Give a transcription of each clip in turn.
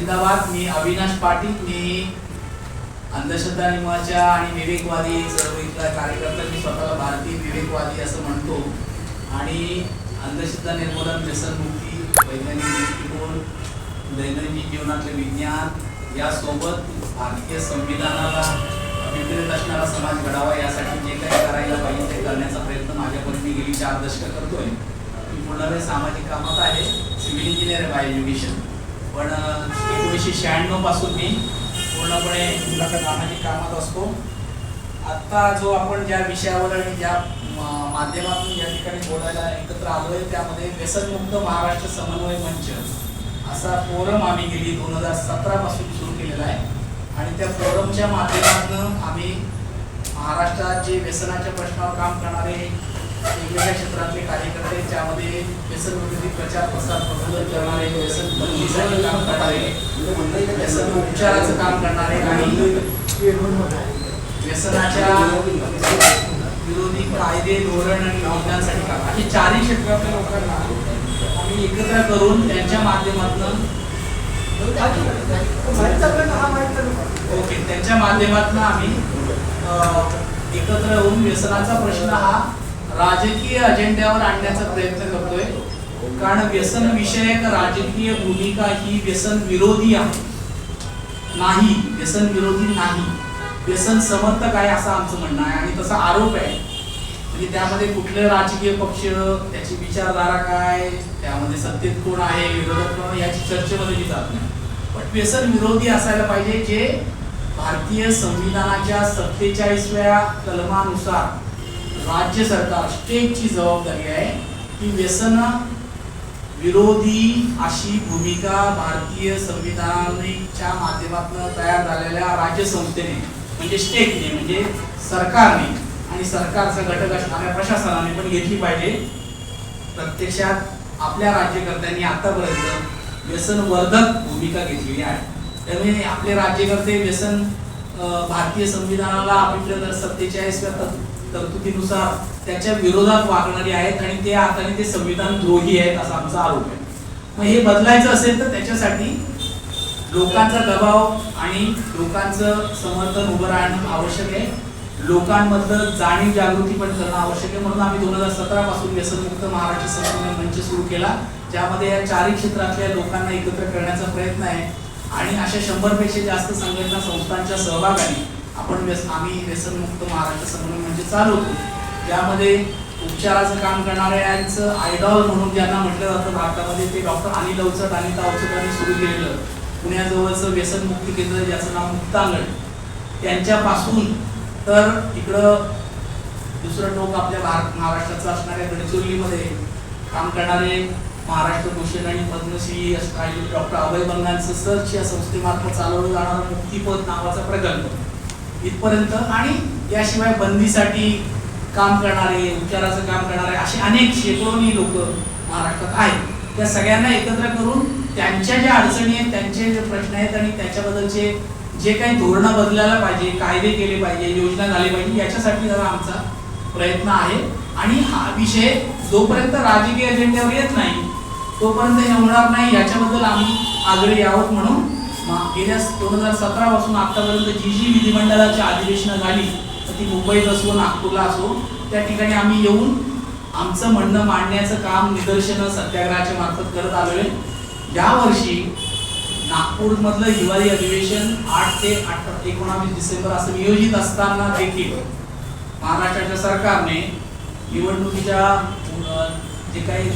जिंदाबाद. मी अविनाश पाटील. मी अंधश्रद्धा नियमाच्या आणि विवेकवादी चळवळीतला कार्यकर्ता. मी स्वतःला भारतीय विवेकवादी असं म्हणतो. आणि अंधश्रद्धा निर्मूलन व्यसनमुक्ती वैज्ञानिक दृष्टिकोन दैनंदिन जीवनातले विज्ञान यासोबत भारतीय संविधानाला अभिप्रेत असणारा समाज घडावा यासाठी जे काही करायला पाहिजे ते करण्याचा प्रयत्न माझ्या पत्नी गेली चार दशकं करतोय. मी पूर्ण सामाजिक कामात आहे. सिव्हिल इंजिनियर बाय एज्युकेशन पण एकोणीसशे शहाण्णवपासून मी पूर्णपणे सामाजिक कामात असतो. आत्ता जो आपण ज्या विषयावर आणि ज्या माध्यमातून या ठिकाणी बोलायला एकत्र आलोय त्यामध्ये व्यसनमुक्त महाराष्ट्र समन्वय मंच असा फोरम आम्ही गेली दोन हजार सतरा पासून सुरू केलेला आहे. आणि त्या फोरमच्या माध्यमातून आम्ही महाराष्ट्रात जे व्यसनाच्या प्रश्नावर काम करणारे वेगवेगळ्या क्षेत्रातले कार्यकर्ते ज्यामध्ये व्यसन विरोधी प्रचार प्रसार प्रबोधन करणारे व्यसन बंदीसाठी काम करणारे व्यसन उपचाराचं काम करणारे आणि व्यसनाच्या विरोधी कायदे धोरण आणि योजनांसाठी काम. अशी चारही क्षेत्रातल्या लोकांना आम्ही एकत्र करून त्यांच्या माध्यमातून ओके त्यांच्या माध्यमातून आम्ही एकत्र होऊन व्यसनाचा प्रश्न हा राजकीय अजेंड्यावर आणण्याचा प्रयत्न करतोय. कारण व्यसन विषयक राजकीय भूमिका ही व्यसन विरोधी आहे. नाही व्यसन विरोधी नाही. व्यसन समर्थक आहे असं आमचं म्हणणं आहे. आणि तसा आरोप आहे. म्हणजे त्यामध्ये कुठले राजकीय पक्ष त्याची विचारधारा काय त्यामध्ये सत्तेत कोण आहे विरोधक कोण याची चर्चेमध्ये मी जात नाही. पण व्यसन विरोधी असायला पाहिजे जे भारतीय संविधानाच्या सत्तेचाळीसव्या कलमानुसार राज्य सरकार स्टेटची जबाबदारी आहे की व्यसन विरोधी अशी भूमिका भारतीय संविधानाच्या माध्यमातून तयार झालेल्या राज्य संस्थेने म्हणजे स्टेटने म्हणजे सरकारने आणि सरकारचा घटक असणाऱ्या प्रशासनाने पण घेतली पाहिजे. प्रत्यक्षात आपल्या राज्यकर्त्यांनी आतापर्यंत व्यसनवर्धक भूमिका घेतलेली आहे. त्यामुळे आपले राज्यकर्ते व्यसन भारतीय संविधानाला आपल्या सत्तेचाळीसव्या तरतुदीनुसार त्याच्या विरोधात वागणारे आहेत आणि ते आता ते संविधान द्रोही आहेत असा आमचा आरोप आहे. मग हे बदलायचं असेल तर त्याच्यासाठी लोकांचा दबाव आणि लोकांचं समर्थन उभं राहणं आवश्यक आहे. लोकांमधलं जाणीव जागृती पण करणं आवश्यक आहे. म्हणून आम्ही दोन हजार सतरा पासून व्यसनमुक्त महाराष्ट्र समन्वय मंच सुरू केला. ज्यामध्ये या चारही क्षेत्रातल्या लोकांना एकत्र करण्याचा प्रयत्न आहे. आणि अशा शंभरपेक्षा जास्त संघटना संस्थांच्या सहभागाने आपण व्यस आम्ही व्यसनमुक्त महाराष्ट्र समन्वय म्हणजे चालवतो. त्यामध्ये उपचाराचं काम करणाऱ्यांचं आयडॉल म्हणून ज्यांना म्हटलं जातं भारतामध्ये ते डॉक्टर अनिल अवचट आणि अवचट यांनी सुरू केलेलं पुण्याजवळचं व्यसनमुक्ती केंद्र ज्याचं नाव मुक्तांगण. त्यांच्यापासून तर इकडं दुसरं टोक आपल्या भारत महाराष्ट्राचं असणाऱ्या गडचिरोलीमध्ये काम करणारे महाराष्ट्र भूषण आणि पद्मश्री असणारे डॉक्टर अभय बंगांचं सर्च या संस्थेमार्फत चालवलं जाणारा मुक्तीपद नावाचा प्रकल्प. इथपर्यंत आणि याशिवाय बंदीसाठी काम करणारे उपचाराचं काम करणारे असे अनेक शेकडोनी लोक महाराष्ट्रात आहेत. त्या सगळ्यांना एकत्र करून त्यांच्या ज्या अडचणी आहेत त्यांचे जे प्रश्न आहेत आणि त्याच्याबद्दलचे जे काही धोरणं बदलायला पाहिजे कायदे केले पाहिजे योजना झाली पाहिजे याच्यासाठी जरा आमचा प्रयत्न आहे. आणि हा विषय जोपर्यंत राजकीय अजेंड्यावर येत नाही तोपर्यंत हे होणार नाही याच्याबद्दल आम्ही आग्रही आहोत म्हणून गेल्या दोन हजार सतरा पासून आतापर्यंत जी जी विधिमंडळाची अधिवेशनं झाली तर ती मुंबईत असो नागपूरला असो त्या ठिकाणी आम्ही येऊन आमचं म्हणणं मांडण्याचं काम निदर्शनं सत्याग्रहाच्या मार्फत करत आलोय. यावर्षी वर्षी नागपूरमधलं हिवाळी अधिवेशन आठ ते आठ एकोणावीस डिसेंबर असं नियोजित असताना देखील महाराष्ट्राच्या सरकारने निवडणुकीच्या जे काही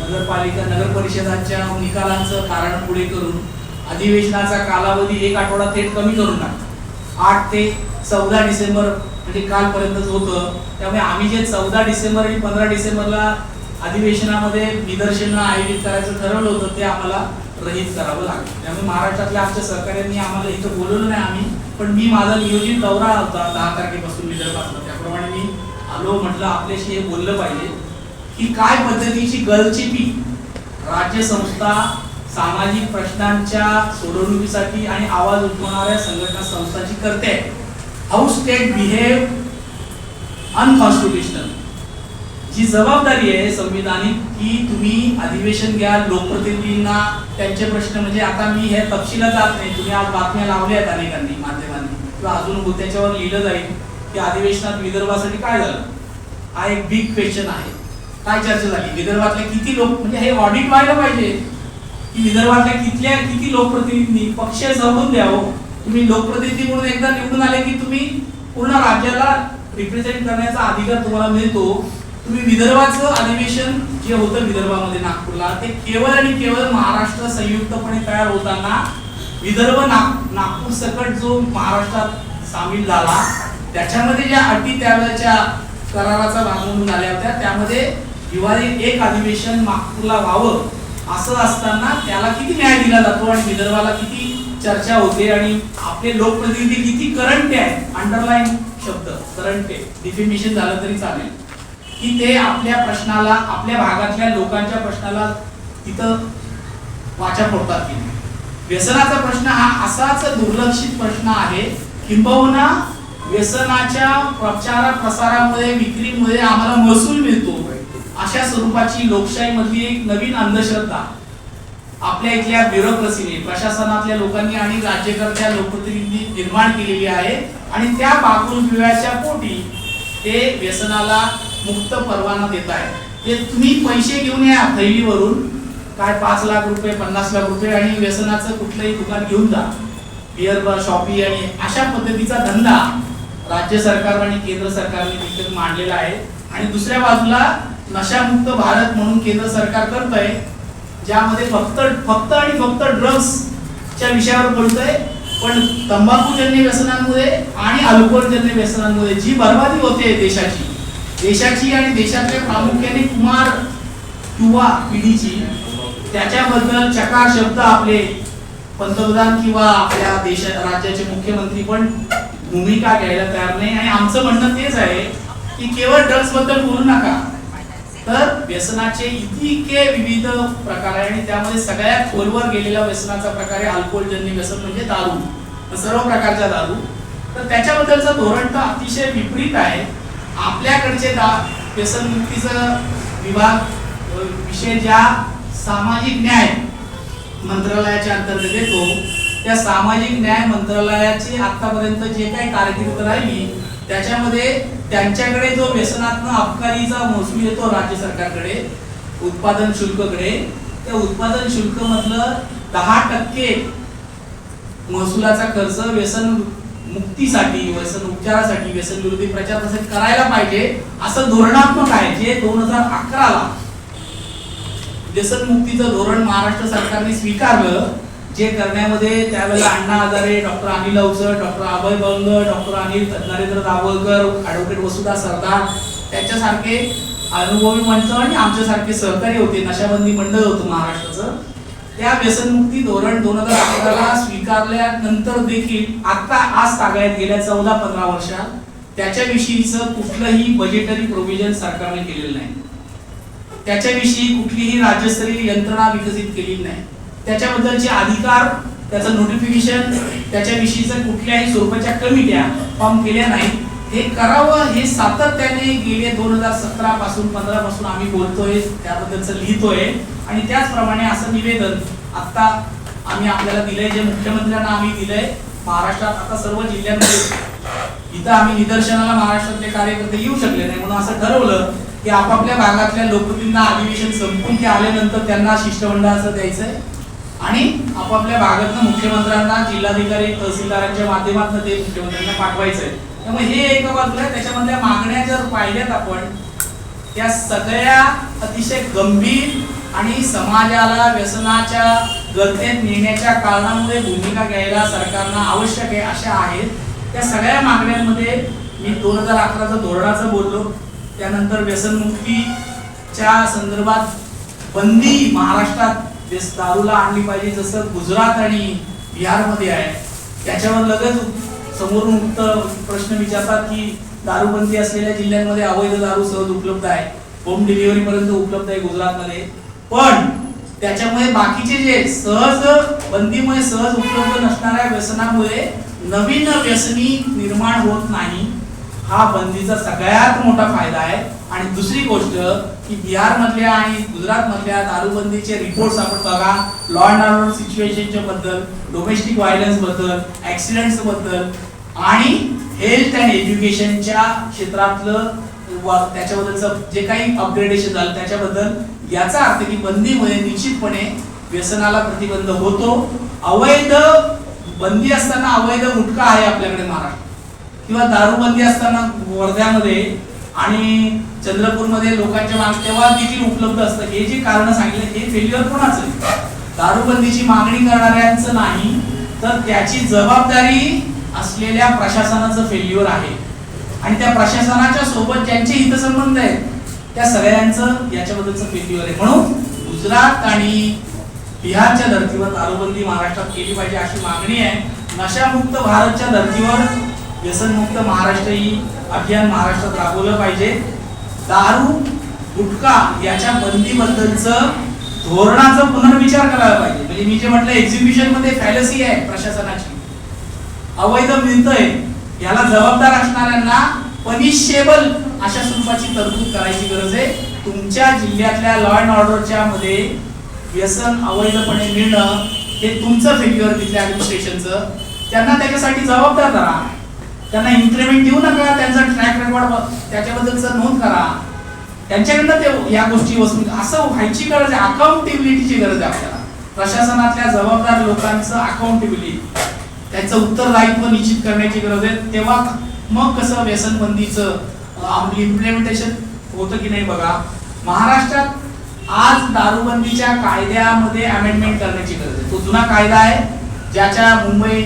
नगरपालिका नगर परिषदाच्या निकालांचं कारण पुढे करून अधिवेशनाचा कालावधी एक आठवडा थेट कमी करून टाकला आठ ते चौदा डिसेंबर म्हणजे कालपर्यंतच होतं त्यामुळे आम्ही जे चौदा डिसेंबर आणि पंधरा डिसेंबरला अधिवेशनामध्ये निदर्शनं आयोजित करायचं ठरवलं होतं ते आम्हाला रहित करावं लागलं. त्यामुळे महाराष्ट्रातल्या आमच्या सहकार्यांनी आम्हाला इथं बोलवलं नाही आम्ही पण मी माझा नियोजित दौरा होता दहा तारखेपासून विदर्भातला त्याप्रमाणे मी आलो म्हटलं आपल्याशी हे बोललं पाहिजे की काय पद्धतीची गलचिपी राज्य संस्था सामाजिक प्रश्नांच्या सोडवणुकीसाठी आणि आवाज उठवणाऱ्या संघटना संस्थाची करते. हाऊ स्टेट बिहेव अनकॉन्स्टिट्युशनल जी जबाबदारी आहे संविधानिक की तुम्ही अधिवेशन घ्या लोकप्रतिनिधींना त्यांचे प्रश्न म्हणजे आता मी हे तपशिला जात नाही. तुम्ही आज बातम्या लावल्या आहेत अनेकांनी माध्यमांनी. किंवा अजून त्याच्यावर लिहिलं जाईल की अधिवेशनात विदर्भासाठी काय झालं? हा एक बिग क्वेश्चन आहे. काय चर्चा झाली? विदर्भातले किती लोक म्हणजे हे ऑडिट व्हायला पाहिजे. की विदर्भातल्या कितल्या किती लोकप्रतिनिधी पक्ष सोडून द्यावं? तुम्ही लोकप्रतिनिधी म्हणून एकदा निवडून आले की तुम्ही पूर्ण राज्याला रिप्रेझेंट करण्याचा अधिकार तुम्हाला मिळतो. तुम्ही विदर्भाचं अधिवेशन जे होतं विदर्भामध्ये नागपूरला ते केवळ आणि केवळ महाराष्ट्र संयुक्तपणे तयार होताना विदर्भ नाग नागपूर सकट जो महाराष्ट्रात सामील झाला त्याच्यामध्ये ज्या अटी त्यावेळेच्या कराराचा भाग म्हणून आल्या होत्या त्यामध्ये दिवाळी एक अधिवेशन नागपूरला व्हावं. असं असताना त्याला किती न्याय दिला जातो आणि विदर्भाला किती चर्चा होते आणि आपले लोकप्रतिनिधी किती करंटे आहे अंडरलाईन शब्द करंट. आहे डिफिमेशन झालं तरी चालेल. की ते आपल्या प्रश्नाला आपल्या भागातल्या लोकांच्या प्रश्नाला तिथं वाचा फोडतात की नाही. व्यसनाचा प्रश्न हा असाच दुर्लक्षित प्रश्न आहे. किंबहुना व्यसनाच्या प्रचारा प्रसारामध्ये विक्रीमध्ये आम्हाला महसूल मिळतो. अशा स्वरूपाची लोकशाहीमधली एक नवीन अंधश्रद्धा आपल्या इथल्या ब्युरोक्रेसीने प्रशासनातल्या लोकांनी आणि राज्यकर्त्या लोकप्रतिनिधी निर्माण केलेली आहे. आणि त्या बाकून विव्याच्या पोटी ते व्यसनाला मुक्त परवाना देत आहे ते तुम्ही पैसे घेऊन या थैलीवरून. काय पाच लाख रुपये पन्नास लाख रुपये आणि व्यसनाचं कुठलंही दुकान घेऊन जा. बिअर बार शॉपी आणि अशा पद्धतीचा धंदा राज्य सरकार आणि केंद्र सरकारने तिथे मांडलेला आहे. आणि दुसऱ्या बाजूला नशामुक्त भारत म्हणून केंद्र सरकार करत आहे ज्यामध्ये फक्त फक्त आणि फक्त ड्रग्सच्या विषयावर बोलतोय पण तंबाखूजन्य व्यसनांमुळे आणि अल्कोहोलजन्य व्यसनांमुळे जी बर्बादी होते देशाची देशाची आणि देशातल्या प्रामुख्याने कुमार युवा पिढीची त्याच्याबद्दल चकार शब्द आपले पंतप्रधान किंवा आपल्या देशा राज्याचे मुख्यमंत्री पण भूमिका घ्यायला तयार नाही. आणि आमचं म्हणणं तेच आहे की केवळ ड्रग्सबद्दल बोलू नका. तर व्यसनाचे इतके विविध प्रकार आहे आणि त्यामध्ये सगळ्यात खोलवर गेलेला व्यसनाचा प्रकार आहे अल्कोहोलजन्य व्यसन म्हणजे दारू. सर्व प्रकारच्या दारू. तर त्याच्याबद्दलचं धोरण तर अतिशय विपरीत आहे. आपल्याकडचे दा व्यसनमुक्तीचं विभाग विषय ज्या सामाजिक न्याय मंत्रालयाच्या अंतर्गत येतो त्या सामाजिक न्याय मंत्रालयाची आतापर्यंत जे काही कारकीर्द राहिली त्याच्यामध्ये त्यांच्याकडे जो व्यसनात्मक अबकारीचा महसूल येतो राज्य सरकारकडे उत्पादन शुल्ककडे त्या उत्पादन शुल्क मधलं दहा टक्के महसुलाचा खर्च व्यसन मुक्तीसाठी व्यसन उपचारासाठी व्यसन विरोधी प्रचारासाठी करायला पाहिजे असं धोरणात्मक आहे जे दोन हजार अकराला व्यसन मुक्तीचं धोरण महाराष्ट्र सरकारने स्वीकारलं. जे करण्यामध्ये त्यावेळेला Anna Hazare doctor Anil Awachat doctor Abhay Bang doctor Anil Narendra Dabholkar advocate Vasudha Sardar त्याच्यासारखे अनुभवी मंडळ आणि आमच्यासारखे सहकारी होते नशाबंदी मंडळ होतं महाराष्ट्राचं. त्या व्यसनमुक्ती धोरण दोन हजार अकराला स्वीकारल्यानंतर देखील आता आज तागायत गेल्या चौदा पंधरा वर्षात त्याच्याविषयीचं कुठलंही बजेटरी प्रोव्हिजन सरकारने केलेलं नाही. त्याच्याविषयी कुठलीही राज्यस्तरीय यंत्रणा विकसित केलेली नाही. त्याच्याबद्दलचे अधिकार त्याचं नोटिफिकेशन त्याच्याविषयीचं कुठल्याही स्वरूपाच्या कमिट्या फॉर्म केल्या नाहीत. हे करावं हे सातत्याने गेले दोन हजार सतरा पासून पंधरा पासून आम्ही बोलतोय त्याबद्दलचं लिहितोय. आणि त्याचप्रमाणे असं निवेदन आता आम्ही आपल्याला दिलंय जे मुख्यमंत्र्यांना आम्ही दिलंय महाराष्ट्रात आता सर्व जिल्ह्यांमध्ये. इथं आम्ही निदर्शनाला महाराष्ट्रातले कार्यकर्ते येऊ शकले नाही. म्हणून असं ठरवलं की आपापल्या भागातल्या लोकप्रतिनिधींना अधिवेशन संपून ते आल्यानंतर त्यांना शिष्टमंडळाचं द्यायचंय. आणि आपापल्या भागातनं मुख्यमंत्र्यांना जिल्हाधिकारी तहसीलदारांच्या माध्यमातून ते मुख्यमंत्र्यांना पाठवायचं आहे त्यामुळे हे एक बाजूला आहे. त्याच्यामधल्या मागण्या जर पाहिल्यात आपण त्या सगळ्या अतिशय गंभीर आणि समाजाला व्यसनाच्या गर्तेत नेण्याच्या कारणामुळे भूमिका घ्यायला सरकारनं आवश्यक आहे अशा आहेत त्या सगळ्या मागण्यांमध्ये मी दोन हजार अकराचं धोरणाचं बोललो त्यानंतर व्यसनमुक्तीच्या संदर्भात बंदी महाराष्ट्रात व्यस- दारूला आणली पाहिजे जसं गुजरात आणि बिहारमध्ये आहे. त्याच्यावर लगेच समोरून मुक्त प्रश्न विचारतात की दारूबंदी असलेल्या जिल्ह्यांमध्ये अवैध दारू सहज उपलब्ध आहे. होम डिलिव्हरी पर्यंत उपलब्ध आहे गुजरातमध्ये. पण त्याच्यामुळे बाकीचे जे सहज बंदीमुळे सहज उपलब्ध नसणाऱ्या व्यसनामुळे नवीन व्यसनी निर्माण होत नाही. हा बंदीचा सगळ्यात मोठा फायदा आहे. आणि दुसरी गोष्ट की बिहार मधल्या आणि गुजरात मधल्या दारूबंदीचे रिपोर्ट आपण बघा. लॉ अँड ऑर्डर सिच्युएशनच्या बद्दल डोमेस्टिक व्हायलन्सबद्दल ऍक्सिडेंट्सबद्दल आणि हेल्थ अँड एज्युकेशनच्या क्षेत्रातलं त्याच्याबद्दलचं जे काही अपग्रेडेशन झालं त्याच्याबद्दल याचा अर्थ की बंदीमुळे निश्चितपणे व्यसनाला प्रतिबंध होतो. अवैध बंदी असताना अवैध गुटखा आहे आपल्याकडे महाराष्ट्र किंवा दारूबंदी असताना वर्ध्यामध्ये आणि चंद्रपूरमध्ये लोकांच्या माग तेव्हा देखील उपलब्ध असतं. हे जे कारण सांगितलं हे फेल्युअर कोणाचं दारूबंदीची मागणी करणाऱ्यांचं नाही तर त्याची जबाबदारी असलेल्या प्रशासनाचं फेल्युअर आहे. आणि त्या प्रशासनाच्या सोबत ज्यांचे हितसंबंध आहेत त्या सगळ्यांचं याच्याबद्दलचं फेल्युअर आहे. म्हणून गुजरात आणि बिहारच्या धर्तीवर दारूबंदी महाराष्ट्रात केली पाहिजे अशी मागणी आहे. नशामुक्त भारतच्या धर्तीवर व्यसनमुक्त महाराष्ट्र ही अभियान महाराष्ट्रात राबवलं पाहिजे. दारू गुटखा याच्या बंदीबद्दलचं धोरणाचा पुनर्विचार करायला पाहिजे. म्हणजे मी जे म्हटलं एक्झिबिशनमध्ये फॅलसी आहे प्रशासनाची. अवैध मिळतंय याला जबाबदार असणाऱ्यांना पनिशेबल अशा स्वरूपाची तरतूद करायची गरज आहे. तुमच्या जिल्ह्यातल्या लॉ अँड ऑर्डरच्या मध्ये व्यसन अवैधपणे मिळणं हे तुमचं फेल्युअर तिथल्या ऍडमिनिस्ट्रेशनचं त्यांना त्याच्यासाठी जबाबदार धरा. त्यांना इन्क्रिमेंट देऊ नका त्यांचा ट्रॅक रेकॉर्ड त्याच्याबद्दलचा नोंद करा. त्यांच्याकडनं ते या गोष्टी वसून असं व्हायची गरज आहे. अकाउंटेबिलिटीची गरज आहे आपल्याला. प्रशासनातल्या जबाबदार लोकांचं अकाउंटेबिलिटी त्यांचं उत्तरदायित्व निश्चित करण्याची गरज आहे. तेव्हा मग कसं व्यसनबंदीचं इम्प्लिमेंटेशन होतं की नाही बघा. महाराष्ट्रात आज दारूबंदीच्या कायद्यामध्ये अमेंडमेंट करण्याची गरज आहे. तो जुना कायदा आहे. ज्याच्या मुंबई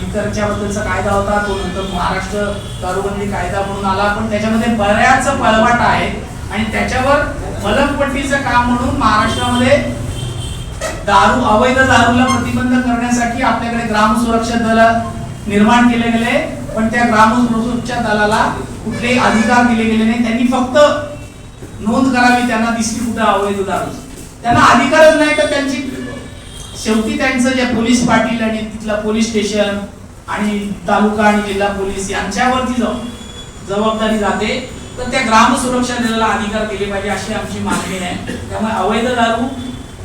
लिकरच्या बद्दलचा कायदा होता तो नंतर महाराष्ट्र दारूबंदी कायदा म्हणून आला. पण त्याच्यामध्ये बऱ्याच पळवाट आहे आणि त्याच्यावर मलमपट्टीचं काम म्हणून महाराष्ट्रामध्ये दारू अवैध दारूला प्रतिबंध करण्यासाठी आपल्याकडे ग्राम सुरक्षा दल निर्माण केले गेले. पण त्या ग्राम सुरक्षा दलाला कुठलेही अधिकार दिले गेले नाही. त्यांनी फक्त नोंद करावी त्यांना दिसली कुठं अवैध दारू. त्यांना अधिकारच नाही तर त्यांची शेवटी त्यांचं जे पोलीस पाटील आणि तिथला पोलीस स्टेशन आणि तालुका आणि जिल्हा पोलीस यांच्यावरती जाऊन जबाबदारी जाते. तर त्या ग्राम सुरक्षा दलाला अधिकार दिले पाहिजे अशी आमची मागणी आहे. त्यामुळे अवैध दारू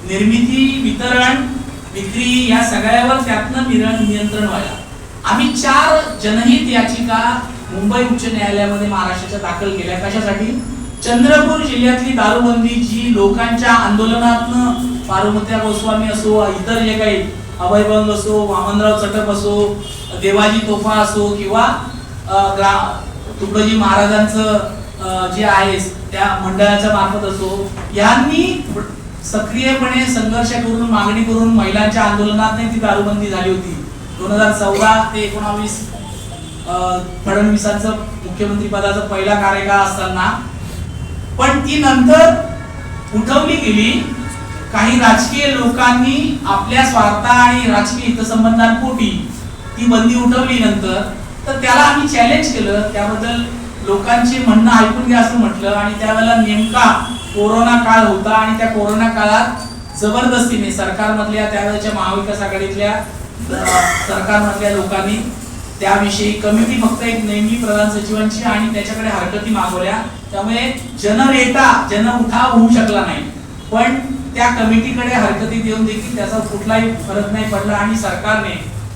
निर्मिती वितरण विक्री या सगळ्यावर त्यातनं निर- नियंत्रण व्हायला. आम्ही चार जनहित याचिका मुंबई उच्च न्यायालयामध्ये महाराष्ट्राच्या दाखल केल्या. कशासाठी? चंद्रपूर जिल्ह्यातली दारूबंदी जी लोकांच्या आंदोलनातनं पार्वत्या गोस्वामी असो इतर जे काही अभयभंग असो वामनराव चटप असो देवाजी तोफा असो किंवा तुकडोजी महाराजांचं जे आहे त्या मंडळाच्या मार्फत असो यांनी सक्रियपणे संघर्ष करून मागणी करून महिलांच्या आंदोलनात ती दारूबंदी झाली होती. दोन हजार चौदा ते एकोणावीस फडणवीसांचं मुख्यमंत्री पदाचा पहिला कार्यकाळ असताना पण ती नंतर उठवली गेली. काही राजकीय लोकांनी आपल्या स्वार्था आणि राजकीय हितसंबंधांपोटी ती बंदी उठवली नंतर. तर त्याला आम्ही चॅलेंज केलं. त्याबद्दल लोकांचे म्हणणं ऐकून घ्या असं म्हटलं. आणि त्यावेळेला नेमका कोरोना काळ होता आणि त्या कोरोना काळात जबरदस्तीने सरकारमधल्या त्यावेळेच्या महाविकास आघाडीतल्या सरकारमधल्या लोकांनी त्याविषयी कमिटी फक्त एक नेहमी प्रधान सचिवांची आणि त्याच्याकडे हरकती मागवल्या. त्यामुळे जनरेटा जन उठा होऊ शकला नाही. पण त्या कमिटीकडे हरकती देऊन देखील त्याचा कुठलाही फरक नाही पडला आणि सरकारने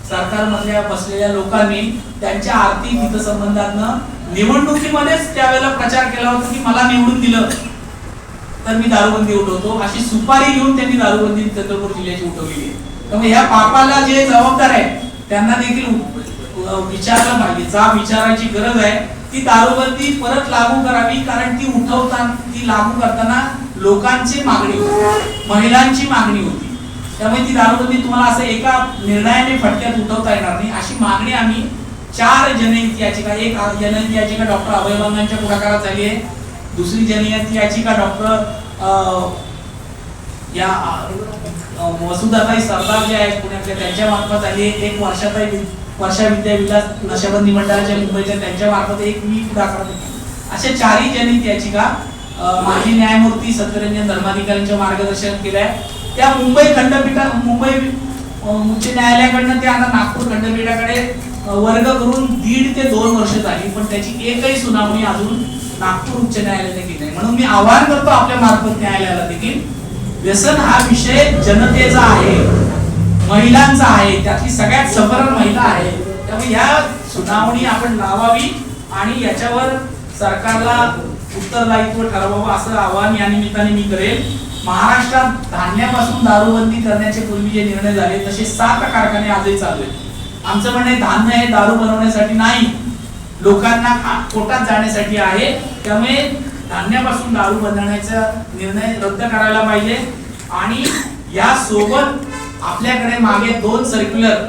सरकारमधल्या बसलेल्या लोकांनी त्यांच्या आर्थिक हितसंबंधातनं निवडणुकीमध्येच त्यावेळेला प्रचार केला होता की मला निवडून दिलं. तर मी दारूबंदी उठवतो. अशी सुपारी घेऊन त्यांनी दारूबंदी चंद्रपूर जिल्ह्याची उठवलेली आहे. त्यामुळे ह्या पापाला जे जबाबदार आहेत त्यांना देखील विचारलं पाहिजे. जा विचारायची गरज आहे. ती दारूबंदी परत लागू करावी कारण ती उठवताना ती लागू करताना लोकांची मागणी होती महिलांची मागणी होती. त्यामुळे ती दारूबंदी तुम्हाला असं एका निर्णयाने फटक्यात उठवता येणार नाही. अशी मागणी आम्ही चार जनहित याचिका एक जनहित याचिका डॉक्टर अभय पुढाकारात झाली आहे. दुसरी जनहित याचिका डॉक्टर या अ, वसुधाताई सरदार जे आहेत पुण्यातल्या त्यांच्या मार्फत आली एक वर्षाताई वर्षा विद्याविलास नशाबंदी मंडळाच्या मुंबईच्या त्यांच्या मार्फत एक मी पुढाकार अशा चारही ज्यांनी याचिका माजी न्यायमूर्ती सत्यरंजन धर्माधिकाऱ्यांच्या मार्गदर्शन केल्या. त्या मुंबई खंडपीठा मुंबई उच्च न्यायालयाकडनं ते आता नागपूर खंडपीठाकडे वर्ग करून दीड ते दोन वर्ष झाली पण त्याची एकही सुनावणी अजून नागपूर उच्च न्यायालयाने केली नाही. म्हणून मी आवाहन करतो आपल्या मार्फत न्यायालयाला देखील व्यसन हा विषय जनतेचा आहे महिलांचा आहे त्यातली सगळ्यात सफर महिला आहे. त्यामुळे या सुनावणी आपण लावावी आणि याच्यावर सरकारला उत्तरदायित्व ठरवावं असं आवाहन या निमित्ताने मी करेल. महाराष्ट्रात धान्यापासून दारूबंदी करण्याचे पूर्वी जे निर्णय झाले तसे सात कारखाने आजही चालू आहेत. आमचं म्हणणे धान्य हे दारू बनवण्यासाठी नाही लोकांना पोटात जाण्यासाठी आहे. त्यामुळे धान्यापासून दारू बनवण्याचा निर्णय रद्द करायला पाहिजे. आणि या सोबत आपल्याकडे मागे दोन सर्क्युलर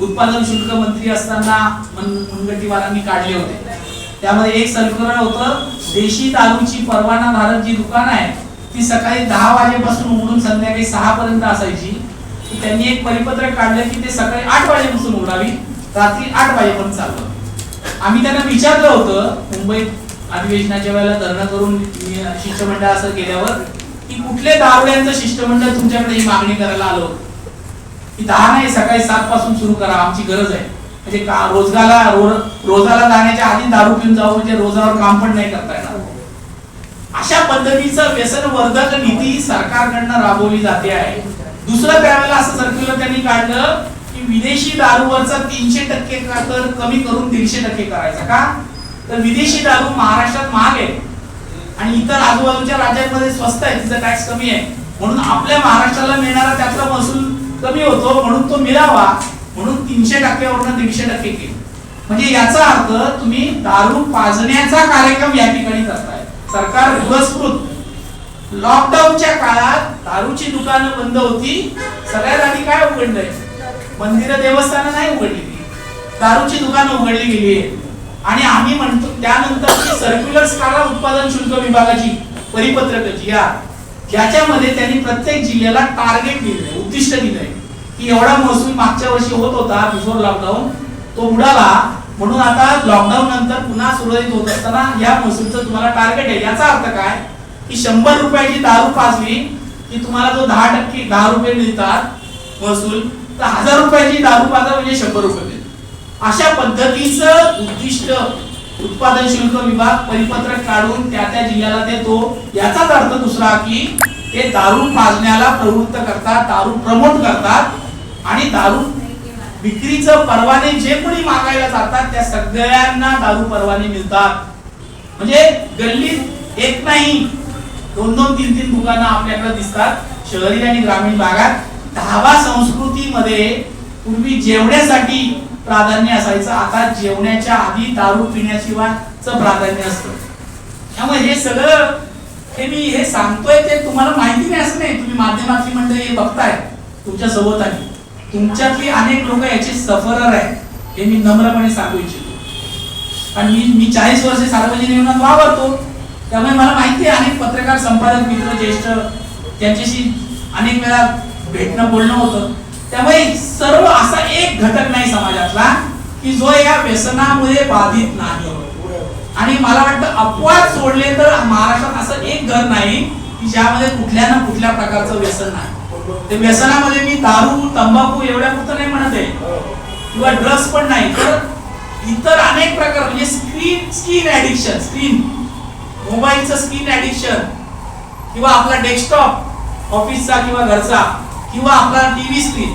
उत्पादन शुल्क मंत्री असताना मुनगंटीवारांनी काढले होते. त्यामध्ये एक सर्क्युलर होतं देशी दारूची परवाना धारक जी दुकान आहे ती सकाळी दहा वाजेपासून उघडून संध्याकाळी सहा पर्यंत असायची. त्यांनी एक परिपत्रक काढलं की ते सकाळी आठ वाजेपासून उघडावी रात्री आठ वाजेपर्यंत चाललं. आम्ही त्यांना विचारलं होतं मुंबईत अधिवेशनाच्या वेळेला धरणं करून शिष्टमंडळ असं गेल्यावर की कुठले दारुड्यांचं शिष्टमंडळ तुमच्याकडे ही मागणी करायला आलो की दहा नाही सकाळी सात पासून सुरू करा आमची गरज आहे. म्हणजे का रोजगाला रो- रोजाला जाण्याच्या आधी दारू पिऊन जाऊ म्हणजे रोजावर काम पण नाही करता येणार. अशा पद्धतीचं व्यसन वर्धक नीती सरकारकडनं राबवली जाते आहे. दुसरं त्यावेळेला असं सर्क्युलर त्यांनी काढलं की विदेशी दारूवरचा तीनशे टक्के कर कमी करून दीडशे टक्के करायचा का? तर विदेशी दारू महाराष्ट्रात महाग आहे. आणि इतर आजूबाजूच्या राज्यांमध्ये स्वस्त आहे तिचा टॅक्स कमी आहे. म्हणून आपल्या महाराष्ट्राला मिळणारा त्यातला महसूल कमी होतो म्हणून तो मिळावा म्हणून तीनशे टक्क्यावरून दीडशे टक्के केले. म्हणजे याचा अर्थ तुम्ही दारू पाजण्याचा कार्यक्रम या ठिकाणी करताय. सरकार पुरस्कृत लॉकडाऊनच्या काळात दारूची दुकानं बंद होती सगळ्यात आधी काय उघडलंय? मंदिरं देवस्थानं नाही उघडली दारूची दुकानं उघडली गेली आहे आणि आम्ही म्हणतो त्यानंतर सर्क्युलर्स काढा उत्पादन शुल्क विभागाची परिपत्रकाची या ज्याच्यामध्ये त्यांनी प्रत्येक जिल्ह्याला टार्गेट दिलंय उद्दिष्ट दिलंय की एवढा महसूल मागच्या वर्षी होत होता बिफोर लॉकडाऊन तो उडाला. म्हणून आता लॉकडाऊन नंतर पुन्हा सुरळीत होत असताना या महसूलचं तुम्हाला टार्गेट आहे. याचा अर्थ काय? की शंभर रुपयाची दारू पाजली की तुम्हाला जो दहा टक्के दहा रुपये मिळतात महसूल तर हजार रुपयाची दारू पाजा म्हणजे शंभर रुपये अशा पद्धतीचं उद्दिष्ट उत्पादन शुल्क विभाग परिपत्रक काढून त्या त्या जिल्ह्याला देतो. याचाच अर्थ दुसरा की ते दारू पाजण्याला प्रवृत्त करतात दारू प्रमोट करतात आणि दारू विक्रीचं परवाने जे कोणी मागायला जातात त्या सगळ्यांना दारू परवाने मिळतात. म्हणजे गल्लीत एक नाही दोन दोन तीन तीन दुकानं आपल्याकडे दिसतात शहरी आणि ग्रामीण भागात. धावा संस्कृतीमध्ये पूर्वी जेवण्यासाठी प्राधान्य असायचं. आता जेवण्याच्या आधी दारू पिण्याशिवायचं प्राधान्य असतं. त्यामुळे हे सगळं हे मी हे सांगतोय ते तुम्हाला माहिती नाही असं नाही. तुम्ही माध्यमातली मंडळी हे बघताय तुमच्यासोबत आहे तुमच्यातली अनेक लोक याचे सफरर आहेत. हे मी नम्रपणे सांगू इच्छितो. कारण मी मी चाळीस वर्ष सार्वजनिक जीवनात वावरतो. त्यामुळे मला माहिती आहे अनेक पत्रकार संपादक मित्र ज्येष्ठ त्यांच्याशी अनेक वेळा भेटणं बोलणं होतं. त्यामुळे सर्व असा एक घटक नाही समाजातला की जो या व्यसनामुळे बाधित नाही. आणि मला वाटतं अपवाद सोडले तर महाराष्ट्रात असं एक घर नाही की ज्यामध्ये कुठल्या ना कुठल्या प्रकारचं व्यसन नाही. ते व्यसनामध्ये मी दारू तंबाखू एवढ्या पुरतं नाही म्हणत आहे. किंवा ड्रग्स पण नाही. तर इतर अनेक प्रकार म्हणजे स्क्रीन स्क्रीन ऍडिक्शन स्क्रीन मोबाईलचं स्क्रीन ऍडिक्शन किंवा आपला डेस्कटॉप ऑफिसचा किंवा घरचा किंवा आपला टीव्ही स्क्रीन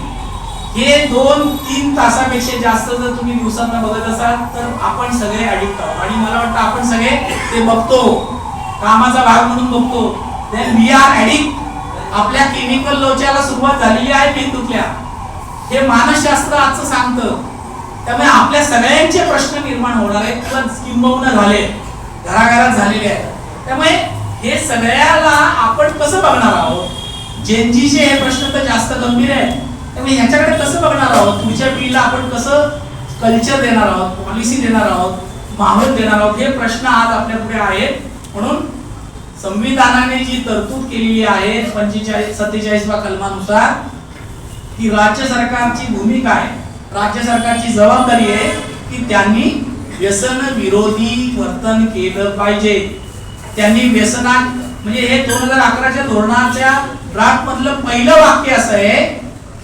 हे दोन तीन तासापेक्षा जास्त जर तुम्ही दिवसांना बघत असाल तर आपण सगळे अडिक्ट आहोत. आणि मला वाटतं आपण सगळे ते बघतो. कामाचा भाग म्हणून बघतो. देन वी आर ऍडिक्ट आपल्या केमिकल लोच्याला सुरुवात झालेली आहे मेंदूतल्या. हे मानसशास्त्र आजचं सांगतं. त्यामुळे आपल्या सगळ्यांचे प्रश्न निर्माण होणार आहेत. किंवा किंबहुना झाले. घराघरात झालेले आहेत. त्यामुळे हे सगळ्याला आपण कसं बघणार आहोत? जेनजीचे हे प्रश्न तर जास्त गंभीर आहे त्यामुळे ह्याच्याकडे कसं बघणार आहोत? पुढच्या पिढीला आपण कसं कल्चर देणार आहोत? पॉलिसी देणार आहोत? माहोल देणार आहोत? हे प्रश्न आज आपल्या पुढे आहेत. म्हणून संविधानाने जी तरतूद केलेली आहे पंचेचाळीस सत्तेचाळीसवा कलमानुसार ती राज्य सरकारची भूमिका आहे. राज्य सरकारची जबाबदारी आहे की त्यांनी व्यसन विरोधी वर्तन केलं पाहिजे. त्यांनी व्यसनात म्हणजे हे दोन हजार अकराच्या धोरणाच्या ड्राफ्ट मधलं पहिलं वाक्य असं आहे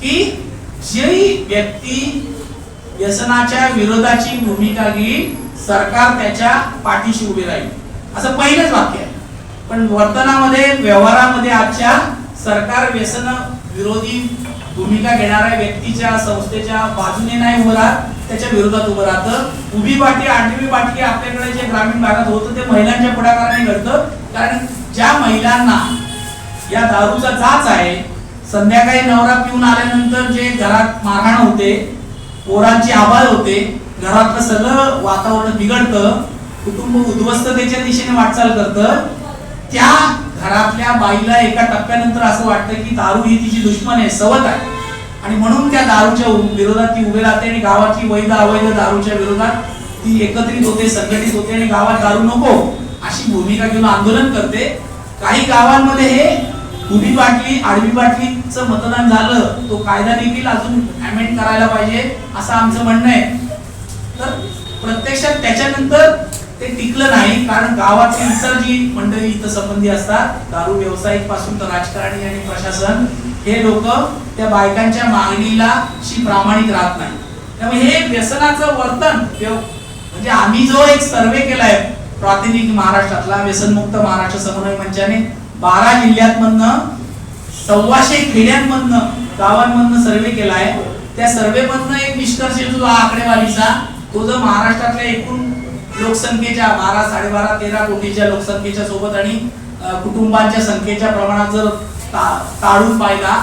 की जी व्यक्ती व्यसनाच्या विरोधाची भूमिका घेईल सरकार त्याच्या पाठीशी उभे राहील. असं पहिलंच वाक्य आहे. पण वर्तनामध्ये व्यवहारामध्ये आजच्या सरकार व्यसन विरोधी भूमिका घेणाऱ्या व्यक्तीच्या संस्थेच्या बाजूने नाही उभं राहत त्याच्या विरोधात उभं राहतं. उभी पाठी आठवी पाठी आपल्याकडे जे ग्रामीण भागात होतं ते महिलांच्या पुढाकाराने घडतं. कारण ज्या महिलांना या दारूचा जाच आहे संध्याकाळी नवरा पिऊन आल्यानंतर जे घरात मारहाण होते पोरांची आबाळ होते घरातलं सगळं वातावरण बिघडतं कुटुंब उद्ध्वस्ततेच्या दिशेने वाटचाल करतं त्या घरातल्या बाईला एका टप्प्यानंतर असं वाटतं की दारू ही तिची दुश्मन आहे सवत आहे. आणि म्हणून त्या दारूच्या विरोधात ती उभी राहते आणि गावाची वैध अवैध दारूच्या विरोधात ती एकत्रित होते संघटित होते आणि गावात दारू नको. अशी भूमिका घेऊन आंदोलन करते. काही गावांमध्ये हे उभी बाटली आडवी बाटलीचं मतदान झालं तो कायदा देखील अजून अमेंड करायला पाहिजे असं आमचं म्हणणं आहे. तर प्रत्यक्षात त्याच्यानंतर ते टिकलं नाही कारण गावातील इतर जी मंडळी इथं संबंधी असतात. दारू व्यावसायिकपासून तर राजकारणी आणि प्रशासन हे लोक त्या बायकांच्या मागणीला शी प्रामाणिक राहत नाही त्यामुळे हे व्यसनाचं वर्तन व्यव- म्हणजे आम्ही जो एक सर्वे केलाय प्रातिनिधिक महाराष्ट्रातला व्यसनमुक्त महाराष्ट्र समन्वय मंचाने बारा जिल्ह्यांमधनं सव्वाशे खेड्यांमधनं गावांमधनं सर्वे केला आहे. त्या सर्वेमधनं एक निष्कर्ष येतो आकडेवारीचा. तो जर महाराष्ट्रातल्या एकूण लोकसंख्येच्या बारा साडेबारा तेरा कोटीच्या लोकसंख्येच्या सोबत आणि कुटुंबांच्या संख्येच्या प्रमाणात जर ताळून पाहिला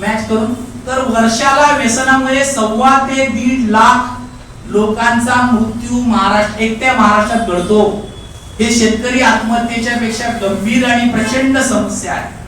मॅच करून तर वर्षाला व्यसनामुळे सव्वा ते दीड लाख लोकांचा मृत्यू महाराष्ट्र एकट्या महाराष्ट्रात घडतो. हे शेतकरी आत्महत्येच्या पेक्षा गंभीर आणि प्रचंड समस्या आहे.